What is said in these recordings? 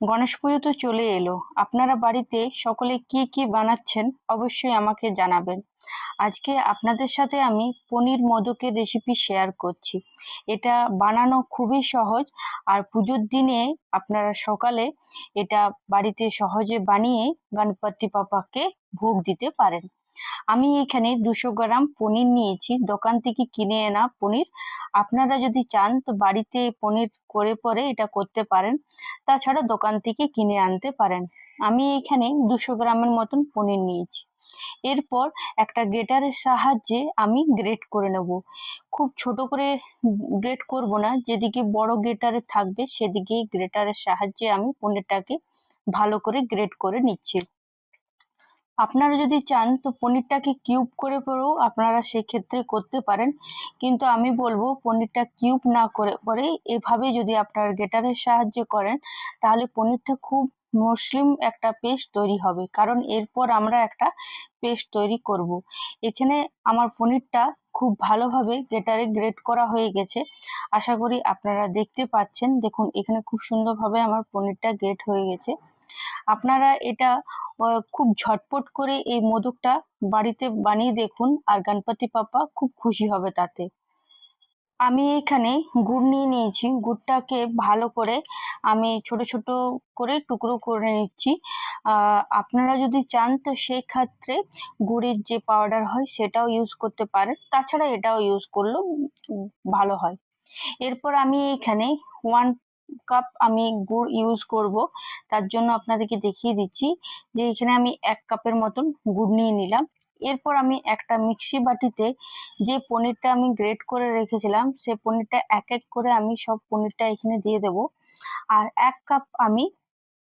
গণেশ পুজো তো চলে এলো। আপনারা বাড়িতে সকলে কি কি বানাচ্ছেন অবশ্যই আমাকে জানাবেন। আজকে আপনাদের সাথে আমি পনির মদকের রেসিপি শেয়ার করছি। এটা বানানো খুবই সহজ আর পুজোর দিনে আপনারা সকালে এটা বাড়িতে সহজে বানিয়ে গণপতি পাপাকে ভোগ দিতে পারেন। আমি এখানে দুশো গ্রাম পনির নিয়েছি। দোকান থেকে কিনে আনা পনির। আপনারা যদি চান তো বাড়িতে পনির করে পরে এটা করতে পারেন। তাছাড়া দোকান থেকে কিনে আনতে পারেন। আমি এখানে দুশো গ্রামের মতন পনির নিয়েছি। এরপর একটা গ্রেটারের সাহায্যে আমি গ্রেট করে নেব। খুব ছোট করে গ্রেট করব না। যেদিকে বড় গ্রেটারে থাকবে সেদিকে গ্রেটারের সাহায্যে আমি পনিরটাকে ভালো করে গ্রেট করে নিচ্ছি। আপনারা যদি চান তো পনিরটাকে কিউব করে পরেও আপনারা সেক্ষেত্রে করতে পারেন। কিন্তু আমি বলব পনিরটা কিউব না করে পরে এভাবে যদি আপনারা গেটারের সাহায্যে করেন, তাহলে পনিরটা খুব মসলিম একটা পেস্ট তৈরি হবে। কারণ এরপর আমরা একটা পেস্ট তৈরি করব। এখানে আমার পনিরটা খুব ভালোভাবে গ্রেটারে গ্রেট করা হয়ে গেছে। আশা করি আপনারা দেখতে পাচ্ছেন। দেখুন, এখানে খুব সুন্দরভাবে আমার পনিরটা গ্রেট হয়ে গেছে। আপনারা এটা খুব ঝটপট করে এই মোদকটা বাড়িতে বানিয়ে দেখুন আর গণপতি পাপা খুব খুশি হবে তাতে। আমি এখানে গুড় নিয়ে নিয়েছি। গুড়টাকে ভালো করে আমি ছোট ছোট করে টুকরো করে নিচ্ছি। আপনারা যদি চান তো সেই ক্ষেত্রে গুড়ের যে পাউডার হয় সেটাও ইউজ করতে পারেন। তাছাড়া এটাও ইউজ করলেও ভালো হয়। এরপর আমি এখানে ওয়ান কাপ আমি গুড় ইউজ করব। তার জন্য আপনাদেরকে দেখিয়ে দিচ্ছি যে এখানে আমি এক কাপের মতন গুড় নিয়ে নিলাম। এরপর আমি একটা মিক্সি বাটিতে যে পনিরটা আমি গ্রেট করে রেখেছিলাম, সে পনিরটা এক এক করে আমি সব পনিরটা এখানে দিয়ে দেব। আর এক কাপ আমি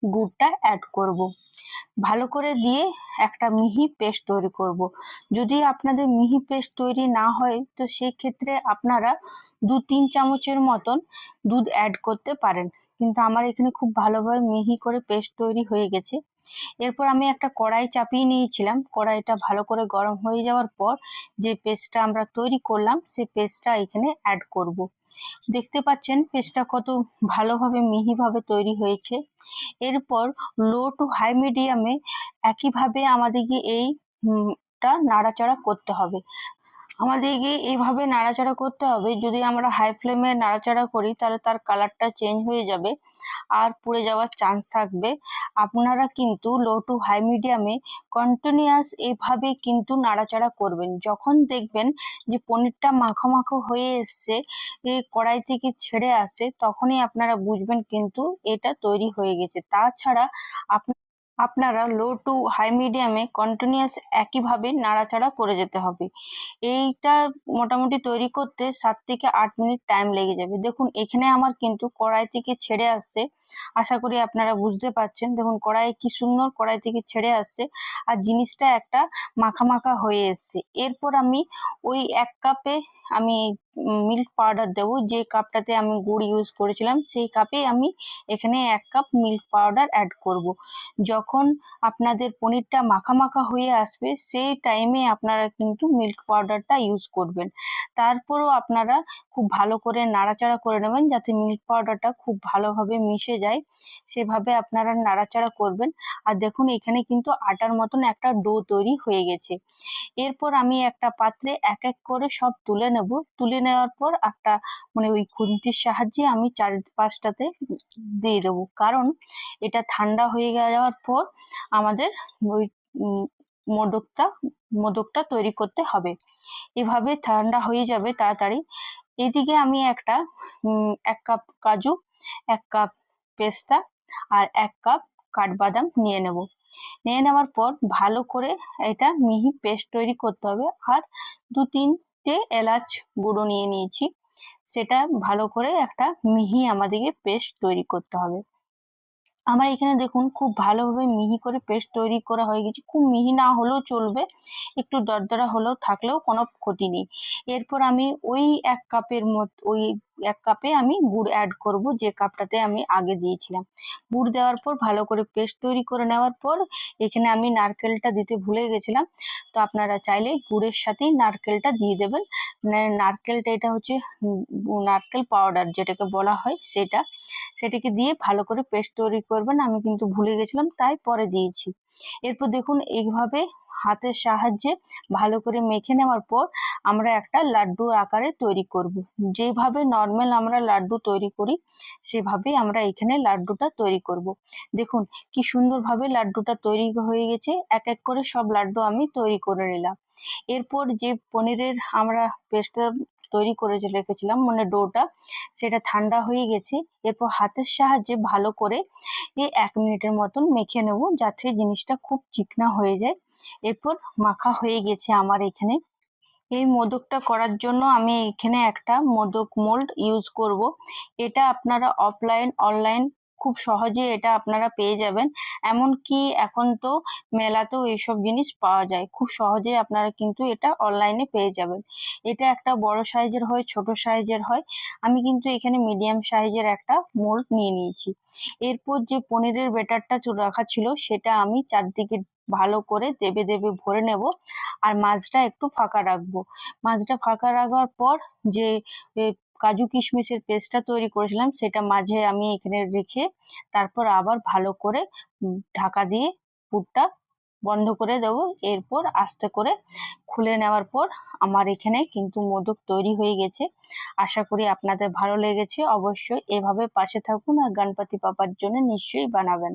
গুড়টা অ্যাড করব। ভালো করে দিয়ে একটা মিহি পেস্ট তৈরি করব। যদি আপনাদের মিহি পেস্ট তৈরি না হয়, তো সেক্ষেত্রে আপনারা দু তিন চামচের মতন দুধ অ্যাড করতে পারেন। কিন্তু আমার এখানে খুব ভালোভাবে মিহি করে পেস্ট তৈরি হয়ে গেছে। এরপর আমি একটা কড়াই চাপিয়ে নিয়েছিলাম। কড়াইটা ভালো করে গরম হয়ে যাওয়ার পর যে পেস্টটা আমরা তৈরি করলাম, সেই পেস্টটা এখানে অ্যাড করব। দেখতে পাচ্ছেন পেস্টটা কত ভালোভাবে মিহিভাবে তৈরি হয়েছে। এরপর লো টু হাই মিডিয়ামে একইভাবে আমাদেরকে এই নাড়াচাড়া করতে হবে। আমাদেরকে এইভাবে নাড়াচাড়া করতে হবে। যদি আমরা হাই ফ্লেমে নাড়াচাড়া করি, তাহলে তার কালারটা চেঞ্জ হয়ে যাবে আর পুড়ে যাওয়ার চান্স থাকবে। আপনারা কিন্তু লো টু হাই মিডিয়ামে কন্টিনিউয়াস এইভাবে কিন্তু নাড়াচাড়া করবেন। যখন দেখবেন যে পনিরটা মাখো মাখো হয়ে এসছে কড়াই থেকে ছেড়ে আসে, তখনই আপনারা বুঝবেন কিন্তু এটা তৈরি হয়ে গেছে। তাছাড়া আপনি আপনারা লো টু হাই মিডিয়ামে কন্টিনিউয়াস একইভাবে নাড়াচাড়া করে যেতে হবে। এইটা মোটামুটি তৈরি করতে সাত থেকে আট মিনিট টাইম লেগে যাবে। দেখুন, এখানে আমার কিন্তু কড়াই থেকে ছেড়ে আসছে। আশা করি আপনারা বুঝতে পারছেন। দেখুন, কড়াই কি সুন্দর কড়াই থেকে ছেড়ে আসছে আর জিনিসটা একটা মাখা মাখা হয়ে এসছে। এরপর আমি ওই এক কাপে আমি মিল্ক পাউডার দেবো। যে কাপটাতে আমি গুড় ইউজ করেছিলাম, সেই কাপে আমি এখানে এক কাপ মিল্ক পাউডার অ্যাড করব। যখন আপনাদের পনিরটা মাখা মাখা হয়ে আসবে, সেই টাইমে আপনারা কিন্তু মিল্ক পাউডারটা ইউজ করবেন। তারপরও আপনারা খুব ভালো করে নাড়াচাড়া করে নেবেন যাতে মিল্ক পাউডারটা খুব ভালোভাবে মিশে যায়। সেভাবে আপনারা নাড়াচাড়া করবেন। আর দেখুন, এখানে কিন্তু আটার মতন একটা ডো তৈরি হয়ে গেছে। এরপর আমি একটা পাত্রে এক এক করে সব তুলে নেব। তুলে নেওয়ার পর একটা মানে ওই খুন্তির সাহায্যে আমি চার পাঁচটাতে দিয়ে দেবো। কারণ এটা ঠান্ডা হয়ে যাওয়ার পর আমাদের ওই মোদকটা মোদকটা তৈরি করতে হবে। এভাবে ঠান্ডা হয়ে যাবে তাড়াতাড়ি। এদিকে আমি একটা এক কাপ কাজু, এক কাপ পেস্তা আর এক কাপ কাঠবাদাম নিয়ে নেব। নিয়ে নেওয়ার পর ভালো করে এটা মিহি পেস্ট তৈরি করতে হবে আর দু তিনটে এলাচ গুঁড়ো নিয়ে নিয়েছি। সেটা ভালো করে একটা মিহি আমাদেরকে পেস্ট তৈরি করতে হবে। আমার এখানে দেখুন খুব ভালোভাবে মিহি করে পেস্ট তৈরি করা হয়ে গেছে। খুব মিহি না হলেও চলবে, একটু দরদরা হলেও থাকলেও কোনো ক্ষতি নেই। এরপর আমি ওই এক কাপের মত, ওই এক কাপে আমি গুড় অ্যাড করব, যে কাপটাতে আমি আগে দিয়েছিলাম। গুড় দেওয়ার পর ভালো করে পেস্ট তৈরি করে নেওয়ার পর এখানে আমি নারকেলটা দিতে ভুলে গেছিলাম। তো আপনারা চাইলে গুড়ের সাথেই নারকেলটা দিয়ে দেবেন। নারকেলটা এটা হচ্ছে নারকেল পাউডার যেটাকে বলা হয় সেটা। সেটাকে দিয়ে ভালো করে পেস্ট তৈরি করবেন। আমি কিন্তু ভুলে গেছিলাম, তাই পরে দিয়েছি। এরপর দেখুন এইভাবে হাতের সাহায্যে ভালো করে মেখে নেওয়ার পর আমরা একটা লাড্ডু আকারে তৈরি করব। যেভাবে নর্মাল আমরা লাড্ডু তৈরি করি, সেভাবেই আমরা এখানে লাড্ডুটা তৈরি করব। দেখুন, কি সুন্দরভাবে লাড্ডুটা তৈরি হয়ে গেছে। এক এক করে সব লাড্ডু আমি তৈরি করে নিলাম। এরপর যে পনিরের আমরা পেস্টটা তৈরি করে যে রেখেছিলাম মানে ডোটা, সেটা ঠান্ডা হয়ে গেছে। এরপর হাতের সাহায্যে ভালো করে এক মিনিটের মতন মেখে নেব, যাতে জিনিসটা খুব চিকনা হয়ে যায়। এরপর মাখা হয়ে গেছে আমার এখানে। এই মোদকটা করার জন্য আমি এখানে একটা মোদক মোল্ড ইউজ করব। এটা আপনারা অফলাইন অনলাইন খুব সহজে এটা আপনারা পেয়ে যাবেন। এমনকি এখন তো মেলাতেও এইসব জিনিস পাওয়া যায়। খুব সহজে আপনারা কিন্তু এটা অনলাইনে পেয়ে যাবেন। এটা একটা বড় সাইজের হয়, ছোট সাইজের হয়। আমি কিন্তু এখানে মিডিয়াম সাইজের একটা মোল্ড নিয়ে নিয়েছি। এরপর যে পনিরের বেটারটা রাখা ছিল, সেটা আমি চারদিকে ভালো করে দেবে দেবে ভরে নেব আর মাছটা একটু ফাঁকা রাখব। মাছটা ফাঁকা রাখার পর যে কাজু কিশমিশের পেস্টটা তৈরি করেছিলাম, সেটা মাঝে আমি এখানে রেখে তারপর আবার ভালো করে ঢাকা দিয়ে পুরটা বন্ধ করে দেব। এরপর আস্তে করে খুলে নেওয়ার পর আমার এখানে কিন্তু মোদক তৈরি হয়ে গেছে। আশা করি আপনাদের ভালো লেগেছে। অবশ্যই এভাবে পাশে থাকুন আর গণপতি পাপার জন্য নিশ্চয়ই বানাবেন।